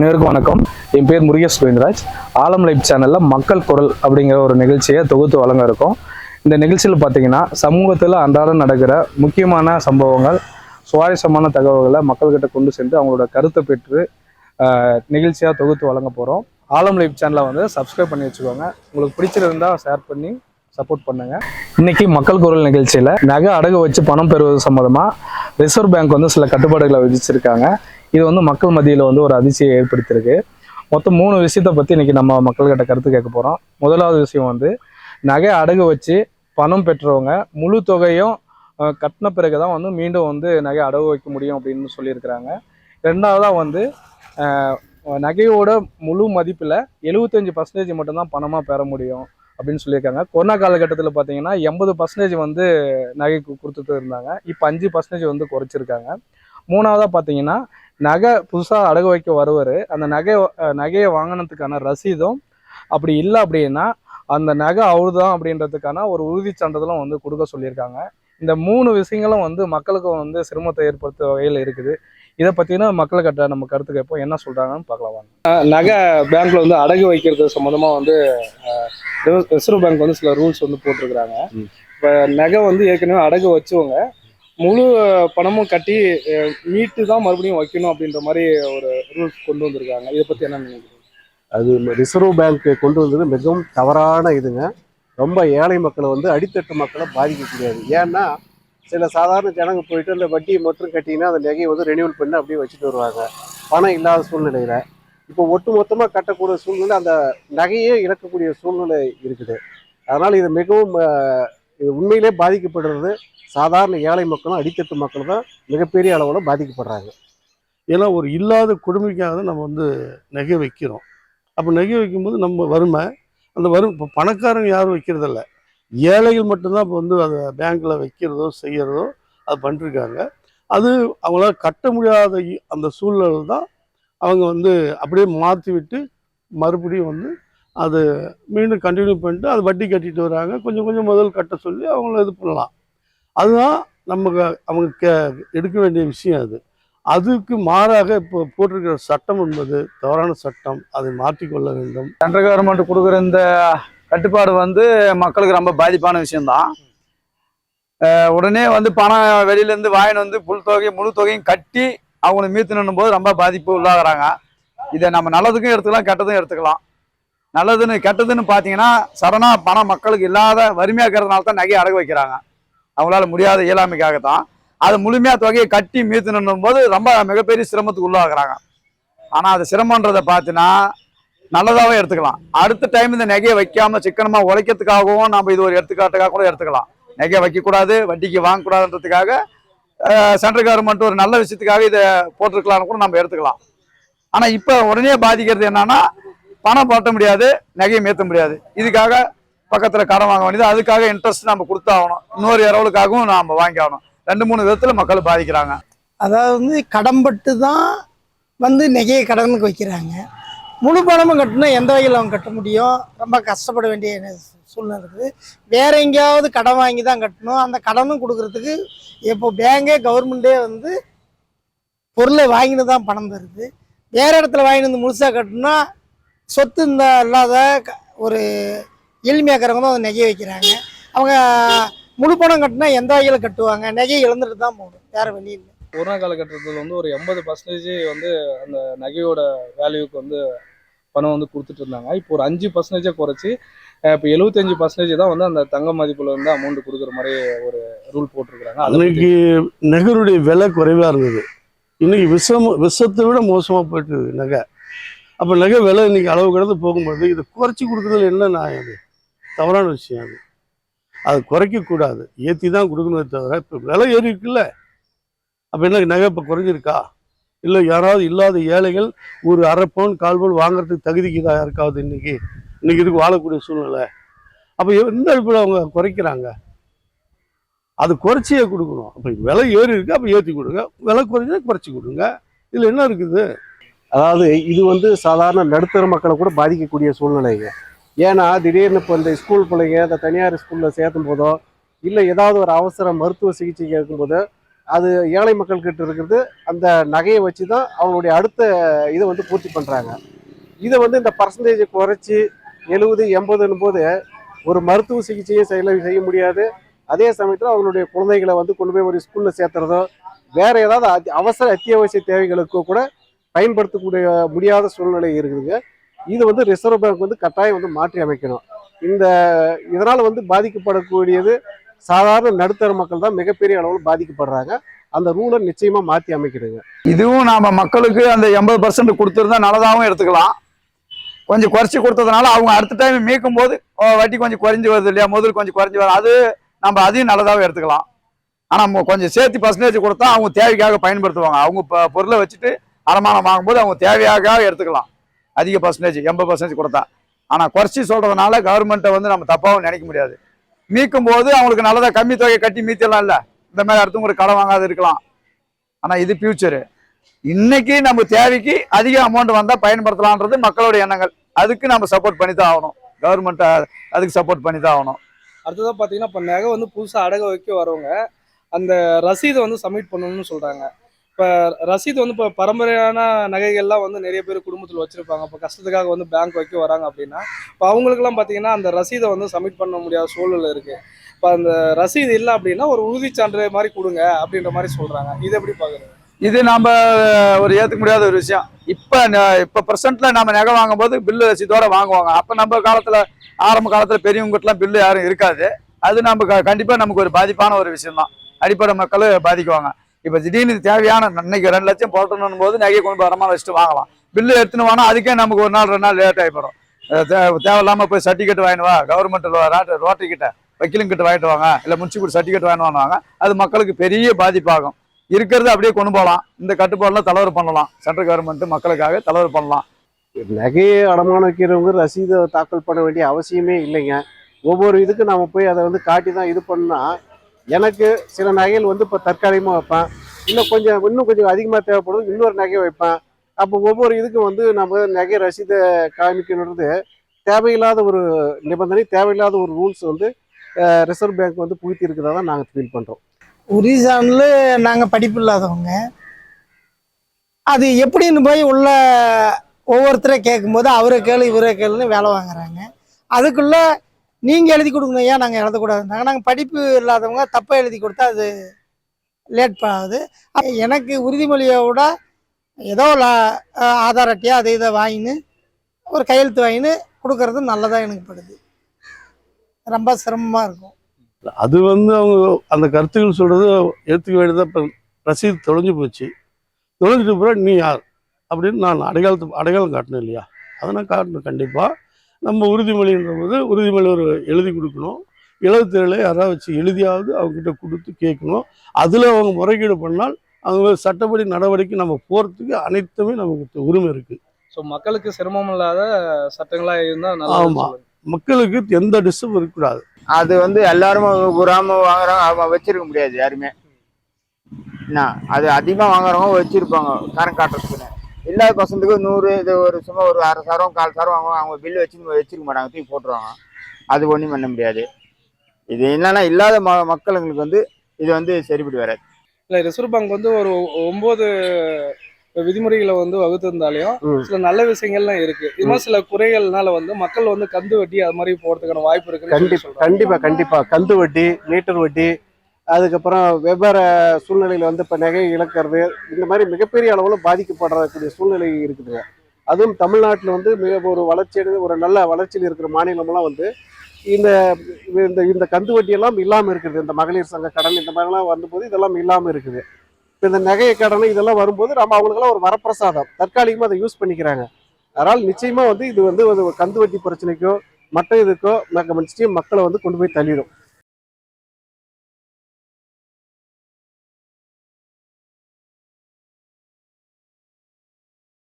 அனைவருக்கும் வணக்கம். என் பேர் முருகேஷ் கோவிந்தராஜ். ஆலம் லைஃப் சேனலில் மக்கள் குரல் அப்படிங்கிற ஒரு நிகழ்ச்சியை தொகுத்து வழங்க இருக்கும். இந்த நிகழ்ச்சியில் பார்த்தீங்கன்னா சமூகத்தில் அன்றாடம் நடக்கிற முக்கியமான சம்பவங்கள் சுவாரஸ்யமான தகவல்களை மக்கள்கிட்ட கொண்டு சென்று அவங்களோட கருத்தை பெற்று நிகழ்ச்சியாக தொகுத்து வழங்க போகிறோம் ஆலம் லைஃப் சேனலை வந்து சப்ஸ்கிரைப் பண்ணி வச்சுக்கோங்க. உங்களுக்கு பிடிச்சிருந்தா ஷேர் பண்ணி சப்போர்ட் பண்ணுங்க. இன்னைக்கு மக்கள் குரல் நிகழ்ச்சியில் நகை அடகு வச்சு பணம் பெறுவது சம்மந்தமாக ரிசர்வ் பேங்க் வந்து சில கட்டுப்பாடுகளை விதிச்சிருக்காங்க. இது வந்து மக்கள் மத்தியில் வந்து ஒரு அதிர்ச்சியை ஏற்படுத்தியிருக்கு. மொத்தம் மூணு விஷயத்தை பற்றி இன்றைக்கி நம்ம மக்கள்கிட்ட கருத்து கேட்க போகிறோம் முதலாவது விஷயம் வந்து நகை அடகு வச்சு பணம் பெற்றவங்க முழு தொகையும் கட்டின பிறகு தான் வந்து மீண்டும் வந்து நகை அடகு வைக்க முடியும் அப்படின்னு சொல்லியிருக்கிறாங்க. ரெண்டாவதாக வந்து நகையோட முழு மதிப்பில் எழுபத்தஞ்சு பர்சன்டேஜ் மட்டும்தான் பணமாக பெற முடியும் அப்படின்னு சொல்லியிருக்காங்க. கொரோனா காலகட்டத்தில் பார்த்தீங்கன்னா எண்பது பர்சன்டேஜ் வந்து நகைக்கு கொடுத்துட்டு இருந்தாங்க. இப்போ அஞ்சு பர்சன்டேஜ் வந்து குறைச்சிருக்காங்க. மூணாவதாக பார்த்தீங்கன்னா நகை புதுசாக அடகு வைக்க வருவார். அந்த நகை நகையை வாங்கினதுக்கான ரசீதும் அப்படி இல்லை அப்படின்னா அந்த நகை அவருதான் அப்படின்றதுக்கான ஒரு உறுதிச் சான்றிதழும் வந்து கொடுக்க சொல்லியிருக்காங்க. இந்த மூணு விஷயங்களும் வந்து மக்களுக்கு வந்து சிரமத்தை ஏற்படுத்த வகையில் இருக்குது. இதை பற்றின மக்கள்கிட்ட நம்ம கருத்து கேட்போம். என்ன சொல்கிறாங்கன்னு பார்க்கலாம் நகை பேங்க்ல வந்து அடகு வைக்கிறது சம்மந்தமாக வந்து ரிசர்வ் பேங்க் வந்து சில ரூல்ஸ் வந்து போட்டிருக்கிறாங்க. இப்போ நகை வந்து ஏற்கனவே அடகு வச்சவங்க முழு பணமும் கட்டி மீட்டு தான் மறுபடியும் வைக்கணும் அப்படின்ற மாதிரி ஒரு ரூல்ஸ் கொண்டு வந்திருக்காங்க. இதை பற்றி என்ன நினைக்கிறீங்க? அது ரிசர்வ் பேங்க் கொண்டு வந்தது மிகவும் தவறான இதுங்க. ரொம்ப ஏழை மக்களை வந்து அடித்தட்டு மக்களை பாதிக்கக்கூடியது ஏன்னா சில சாதாரண ஜனங்க போயிட்டு அந்த வட்டியை மட்டும் கட்டிங்கன்னா அந்த நகையை வந்து ரெனியூவல் பண்ணி அப்படியே வச்சுட்டு வருவாங்க. பணம் இல்லாத சூழ்நிலையில். இப்போ ஒட்டு மொத்தமாக கட்டக்கூடிய சூழ்நிலை அந்த நகையே இழக்கக்கூடிய சூழ்நிலை இருக்குது. அதனால் இது மிகவும் இது உண்மையிலே பாதிக்கப்படுறது சாதாரண ஏழை மக்களும் அடித்தட்டு மக்களும் தான் மிகப்பெரிய அளவில் பாதிக்கப்படுறாங்க. ஏன்னா ஒரு இல்லாத கொடுமைக்காக தான் நம்ம வந்து நகை வைக்கிறோம். அப்போ நகை வைக்கும்போது நம்ம வறுமை அந்த வரும் இப்போ பணக்காரங்க யாரும் வைக்கிறதில்ல. ஏழைகள் மட்டும்தான் இப்போ வந்து அதை பேங்க்கில் வைக்கிறதோ செய்கிறதோ அது பண்ணிருக்காங்க. அது அவங்களால கட்ட முடியாத அந்த சூழ்நிலை தான் அவங்க வந்து அப்படியே மாற்றி விட்டு மறுபடியும் வந்து அது மீண்டும் கண்டினியூ பண்ணிட்டு அது வட்டி கட்டிட்டு வராங்க. கொஞ்சம் கொஞ்சம் முதல் கட்ட சொல்லி அவங்கள இது பண்ணலாம். அதுதான் நமக்கு அவங்க கே எடுக்க வேண்டிய விஷயம் அது. அதுக்கு மாறாக இப்போ போட்டிருக்கிற சட்டம் என்பது தவறான சட்டம். அதை மாற்றிக்கொள்ள வேண்டும். சென்ட்ரல் கவர்மெண்ட் கொடுக்குற இந்த கட்டுப்பாடு வந்து மக்களுக்கு ரொம்ப பாதிப்பான விஷயம்தான். உடனே வந்து பணம் வெளியிலேருந்து வாங்கினு வந்து புல் தொகையும் முழு தொகையும் கட்டி அவங்களை நின்னும் போது ரொம்ப பாதிப்பு உள்ளாகிறாங்க. இதை நம்ம நல்லதுக்கும் எடுத்துக்கலாம் கெட்டதும் எடுத்துக்கலாம். நல்லதுன்னு கெட்டதுன்னு பார்த்தீங்கன்னா சடனாக பணம் மக்களுக்கு இல்லாத வறுமையாக இருக்கிறதுனால தான் நகையை அடகு வைக்கிறாங்க. அவங்களால முடியாத இயலாமைக்காகத்தான். அது முழுமையாக தொகையை கட்டி மீத்தணும் போது ரொம்ப மிகப்பெரிய சிரமத்துக்கு உள்ளாகிறாங்க. ஆனால் அது சிரமன்றதை பார்த்தீங்கன்னா நல்லதாகவே எடுத்துக்கலாம். அடுத்த டைம் இந்த நகையை வைக்காமல் சிக்கனமாக உழைக்கிறதுக்காகவும் நம்ம இது ஒரு எடுத்துக்காட்டுக்காக கூட எடுத்துக்கலாம். நகையை வைக்கக்கூடாது வட்டிக்கு வாங்கக்கூடாதுன்றதுக்காக சென்ட்ரல் கவர்மெண்ட் ஒரு நல்ல விஷயத்துக்காக இதை போட்டிருக்கலாம்னு கூட நம்ம எடுத்துக்கலாம். ஆனால் இப்போ உடனே பாதிக்கிறது என்னன்னா பணம் பட்ட முடியாது நகையை மேற்ற முடியாது. இதுக்காக பக்கத்தில் கடன் வாங்க வேண்டியது அதுக்காக இன்ட்ரெஸ்ட் நம்ம கொடுத்தாகணும். இன்னொரு இரவலுக்காகவும் நாம் வாங்கி ஆகணும் ரெண்டு மூணு விதத்தில் மக்கள் பாதிக்கிறாங்க. அதாவது வந்து கடன்பட்டு தான் வந்து நகையை கடனுக்கு வைக்கிறாங்க. முழு பணமும் கட்டினா எந்த வகையில் அவங்க கட்ட முடியும்? ரொம்ப கஷ்டப்பட வேண்டிய சூழ்நிலை இருக்குது. வேற எங்கேயாவது கடன் வாங்கி தான் கட்டணும். அந்த கடனும் கொடுக்கறதுக்கு இப்போ பேங்கே கவர்மெண்ட்டே வந்து பொருளை வாங்கினு தான் பணம் தருது. வேறு இடத்துல வாங்கிட்டு வந்து முழுசாக கட்டணும்னா சொத்து இந்த இல்லாத க- ஒரு எளிமையாக்கிறவங்க தான் வந்து நகையை வைக்கிறாங்க. அவங்க முழு பணம் கட்டினா எந்த வகையில் கட்டுவாங்க? நகையை இழந்துட்டு தான் போகணும். வேற வழி இல்லை. கொரோனா காலகட்டத்தில் வந்து ஒரு எண்பது பர்சன்டேஜ் வந்து அந்த நகையோட வேல்யூக்கு வந்து பணம் வந்து கொடுத்துட்டு இருந்தாங்க. இப்போ ஒரு அஞ்சு பர்சன்டேஜை குறைச்சி இப்போ எழுபத்தஞ்சு பர்சன்டேஜ் தான் வந்து அந்த தங்க மதிப்புல வந்து அமௌண்ட் கொடுக்குற மாதிரி ஒரு ரூல் போட்டிருக்கிறாங்க. அன்னைக்கு நகருடைய விலை குறைவாக இருந்தது. இன்னைக்கு விஷம் விஷத்தை விட மோசமாக போயிட்டு நகை. அப்போ நகை விலை இன்னைக்கு அளவு கடந்து போகும்போது இதை குறைச்சி கொடுக்குறதுல என்ன நான் அது? தவறான விஷயம் அது. அது குறைக்கக்கூடாது ஏற்றி தான் கொடுக்கணுமே தவிர இப்போ விலை ஏறி இருக்குல்ல. அப்போ என்ன நகை இப்போ குறைஞ்சிருக்கா? இல்லை யாராவது இல்லாத ஏழைகள் ஒரு அரை பவுன் கால் பவுன் வாங்குறதுக்கு தகுதிக்குதா யாருக்காவது இன்னைக்கு இன்றைக்கி இதுக்கு வாழக்கூடிய சூழ்நிலை. அப்போ எந்த அடிப்படையில் அவங்க குறைக்கிறாங்க. அது குறைச்சியே கொடுக்கணும். அப்போ விலை ஏறி இருக்கு அப்போ ஏற்றி கொடுங்க. விலை குறைஞ்சா குறைச்சி கொடுங்க. இதில் என்ன இருக்குது? அதாவது இது வந்து சாதாரண நடுத்தர மக்களை கூட பாதிக்கக்கூடிய சூழ்நிலைங்க. ஏன்னா திடீர்னு இப்போ இந்த ஸ்கூல் பிள்ளைங்க இந்த தனியார் ஸ்கூலில் சேர்த்தும் போதோ இல்லை ஏதாவது ஒரு அவசர மருத்துவ சிகிச்சை கேட்கும்போதோ அது ஏழை மக்கள்கிட்ட இருக்கிறது அந்த நகையை வச்சு தான் அவங்களுடைய அடுத்த இதை வந்து பூர்த்தி பண்ணுறாங்க இதை வந்து இந்த பர்சன்டேஜை குறைச்சி எழுபது எண்பதுன்னு போது ஒரு மருத்துவ சிகிச்சையும் செயல செய்ய முடியாது. அதே சமயத்தில் அவங்களுடைய குழந்தைகளை வந்து கொண்டு போய் ஒரு ஸ்கூலில் சேர்த்துறதோ வேறு ஏதாவது அவசர அத்தியாவசிய தேவைகளுக்கோ கூட பயன்படுத்தக்கூடிய முடியாத சூழ்நிலை இருக்குதுங்க. இது வந்து ரிசர்வ் பேங்க் வந்து கட்டாயம் வந்து மாற்றி அமைக்கணும். இந்த இதனால் வந்து பாதிக்கப்படக்கூடியது சாதாரண நடுத்தர மக்கள் தான் மிகப்பெரிய அளவில் பாதிக்கப்படுறாங்க. அந்த ரூலை நிச்சயமாக மாற்றி அமைக்கணுங்க இதுவும் நாம் மக்களுக்கு அந்த எண்பது பர்சன்ட் கொடுத்துருந்தா நல்லதாகவும் எடுத்துக்கலாம். கொஞ்சம் குறைச்சி கொடுத்ததுனால அவங்க அடுத்த டைம் மீட்கும் போது வட்டி கொஞ்சம் குறைஞ்சி வருது இல்லையா? முதல் கொஞ்சம் குறைஞ்சி வருது அது நம்ம அதையும் நல்லதாகவும் எடுத்துக்கலாம். ஆனால் கொஞ்சம் சேர்த்து பர்சன்டேஜ் கொடுத்தா அவங்க தேவைக்காக பயன்படுத்துவாங்க. அவங்க இப்போ பொருளை வச்சுட்டு அடமானம் வாங்கும்போது அவங்க தேவையாக எடுத்துக்கலாம். அதிக பர்சன்டேஜ் எண்பது பர்சன்டேஜ் கொடுத்தா. ஆனால் குறைச்சி சொல்கிறதுனால கவர்மெண்ட்டை வந்து நம்ம தப்பாகவும் நினைக்க முடியாது. மீட்கும் போது அவங்களுக்கு நல்லதாக கம்மி தொகையை கட்டி மீத்திடலாம் இல்லை. இந்த மாதிரி அடுத்தவங்களுக்கு கடன் வாங்காது இருக்கலாம். ஆனால் இது ஃபியூச்சரு இன்னைக்கு நம்ம தேவைக்கு அதிக அமௌண்ட் வந்தால் பயன்படுத்தலான்றது மக்களுடைய எண்ணங்கள். அதுக்கு நம்ம சப்போர்ட் பண்ணி தான் ஆகணும் கவர்மெண்ட் அதுக்கு சப்போர்ட் பண்ணி தான் ஆகணும். அடுத்ததாக பார்த்தீங்கன்னா இப்போ நகை வந்து புதுசாக அடகு வைக்க வரவங்க அந்த ரசீதை வந்து சப்மிட் பண்ணணும்னு சொல்கிறாங்க இப்போ ரசீது வந்து இப்போ பரம்பரையான நகைகள்லாம் வந்து நிறைய பேர் குடும்பத்தில் வச்சுருப்பாங்க. இப்போ கஷ்டத்துக்காக வந்து பேங்க் வைக்க வராங்க அப்படின்னா இப்போ அவங்களுக்குலாம் பார்த்தீங்கன்னா அந்த ரசீதை வந்து சப்மிட் பண்ண முடியாத சூழ்நிலை இருக்குது இப்போ அந்த ரசீது இல்லை அப்படின்னா ஒரு உறுதிச்சான்று மாதிரி கொடுங்க அப்படின்ற மாதிரி சொல்கிறாங்க இது எப்படி பார்க்குறது இது நம்ம ஒரு ஏற்றுக்க முடியாத ஒரு விஷயம். இப்போ இப்போ ப்ரெசென்ட்ல நம்ம நகை வாங்கும்போது பில்லு ரசீதோடு வாங்குவாங்க. அப்போ நம்ம காலத்தில் ஆரம்ப காலத்தில் பெரியவங்ககிட்டலாம் பில்லு யாரும் இருக்காது. அது நம்ம க- கண்டிப்பாக நமக்கு ஒரு பாதிப்பான ஒரு விஷயம் தான் அடிப்படை மக்கள் பாதிக்குவாங்க. இப்போ திடீர்னு தேவையான இன்னைக்கு ரெண்டு லட்சம் போட்டணும் போது நகையை கொண்டு போய் வரமா வச்சுட்டு வாங்கலாம். பில்லு எடுத்துன்னு வானா அதுக்கே நமக்கு ஒரு நாள் ரெண்டு நாள் லேட் ஆகிப்படும் தேவையில்லாமல் போய் சர்டிஃபிகேட் வாங்கினுவா கவர்மெண்ட்டில் ரோட்டரி கிட்ட வக்கீலும் கிட்ட வாங்கிட்டு வாங்க. இல்லை முன்சிபல் சர்டிஃபிகேட் வாங்கிட்டு வாங்க. அது மக்களுக்கு பெரிய பாதிப்பாகும். இருக்கிறது அப்படியே கொண்டு போகலாம் இந்த கட்டுப்பாடுலாம் தலைவர் பண்ணலாம். சென்ட்ரல் கவர்மெண்ட் மக்களுக்காக தலைவர் பண்ணலாம். நகையை அடமானம் வைக்கிறவங்க ரசீதை தாக்கல் பண்ண வேண்டிய அவசியமே இல்லைங்க. ஒவ்வொரு இதுக்கு நம்ம போய் அதை வந்து காட்டி தான் இது பண்ணால் எனக்கு சில நகைகள் வந்து இப்போ தற்காலிகமாக வைப்பேன். இன்னும் கொஞ்சம் இன்னும் கொஞ்சம் அதிகமாக தேவைப்படும் இன்னொரு நகை வைப்பேன். அப்போ ஒவ்வொரு இதுக்கும் வந்து நம்ம நகை ரசீதை காமிக்கணுன்றது தேவையில்லாத ஒரு நிபந்தனை தேவையில்லாத ஒரு ரூல்ஸ் வந்து ரிசர்வ் பேங்க் வந்து புகுத்தி இருக்கிறதா தான் நாங்கள் ஃபீல் பண்ணுறோம் ஒரிசானில் நாங்கள் படிப்பு இல்லாதவங்க அது எப்படின்னு போய் உள்ள ஒவ்வொருத்தரை கேட்கும்போது அவரை கேளு இவரை கேளுன்னு வேலை வாங்குறாங்க. அதுக்குள்ளே நீங்கள் எழுதி கொடுக்கணும். ஏன் நாங்கள் எழுதக்கூடாது? நாங்கள் படிப்பு இல்லாதவங்க தப்பாக எழுதி கொடுத்தா அது லேட் ஆகுது. எனக்கு உறுதிமொழியை விட ஏதோ லா- ஆதார் அட்டையாக அதை இதை வாங்கின்னு ஒரு கையெழுத்து வாங்கின்னு கொடுக்கறது நல்லதாக எனக்கு படுது. ரொம்ப சிரமமாக இருக்கும். அது வந்து அவங்க அந்த கருத்துக்கள் சொல்கிறது ஏற்றுக்க வேண்டியதாக இப்போ ரசீது தொலைஞ்சு போச்சு. தொலைஞ்சிட்டு போகிற நீ யார்? அப்படின்னு நான் அடையாளத்து அடையாளம் காட்டணும் இல்லையா? அதை நான் காட்டணும் கண்டிப்பாக நம்ம உறுதிமொழின்ற போது உறுதிமொழி ஒரு எழுதி கொடுக்கணும். எழுபத்தேழு யாராவது வச்சு எழுதியாவது அவங்ககிட்ட கொடுத்து கேட்கணும். அதில் அவங்க முறைகேடு பண்ணால் அவங்க சட்டப்படி நடவடிக்கை நம்ம போகிறதுக்கு அனைத்துமே நமக்கு உரிமை இருக்குது ஸோ மக்களுக்கு சிரமம் இல்லாத சட்டங்களாக இருந்தால் ஆமா. மக்களுக்கு எந்த டிஸ்டர்ப் இருக்கக்கூடாது. அது வந்து எல்லாரும் உராம வாங்குறாங்க அவன் வச்சிருக்க முடியாது யாருமே. என்ன? அது அதிகமாக வாங்குறவங்க வச்சிருப்பாங்க. கரண்ட் காட்டுறதுக்குன்னு. இல்லாத பசங்களுக்கு நூறு இது ஒரு சும்மா ஒரு அரை சாரம் கால் சாரம் வாங்குவாங்க அவங்க பில்லு வச்சு வச்சிருக்க மாட்டாங்க தூக்கி போட்டுருவாங்க. அது ஒன்றும் பண்ண முடியாது. இது என்னன்னா இல்லாத ம மக்களுங்களுக்கு வந்து இது வந்து சரிப்படி வராது. இல்லை ரிசர்வ் பேங்க் வந்து ஒரு ஒன்பது விதிமுறைகளை வந்து வகுத்திருந்தாலையும். சில நல்ல விஷயங்கள்லாம் இருக்கு. மாதிரி சில குறைகள்னால வந்து மக்கள் வந்து கந்து வட்டி அது மாதிரி போறதுக்கான வாய்ப்பு சொல்லி கண்டிப்பா. கண்டிப்பா கண்டிப்பா. கந்து வட்டி மீட்டர் வட்டி அதுக்கப்புறம் வெவ்வேறு சூழ்நிலையில் வந்து இப்போ நகை இழக்கிறது இந்த மாதிரி மிகப்பெரிய அளவில் பாதிக்கப்படக்கூடிய சூழ்நிலை இருக்குதுங்க அதுவும் தமிழ்நாட்டில் வந்து மிக ஒரு வளர்ச்சியடைந்து ஒரு நல்ல வளர்ச்சியில் இருக்கிற மாநிலமெல்லாம் வந்து இந்த இந்த இந்த கந்து வட்டியெல்லாம் இல்லாமல் இருக்குது. இந்த மகளிர் சங்க கடன் இந்த மாதிரிலாம் வந்தபோது இதெல்லாம் இல்லாமல் இருக்குது. இப்போ இந்த நகை கடன் இதெல்லாம் வரும்போது நம்ம அவங்களுக்கெல்லாம் ஒரு வரப்பிரசாதம். தற்காலிகமாக அதை யூஸ் பண்ணிக்கிறாங்க. அதனால் நிச்சயமாக வந்து இது வந்து ஒரு கந்து வட்டி பிரச்சனைக்கோ மற்ற இதுக்கோ நிச்சயம் மக்களை வந்து கொண்டு போய் தள்ளிடும்.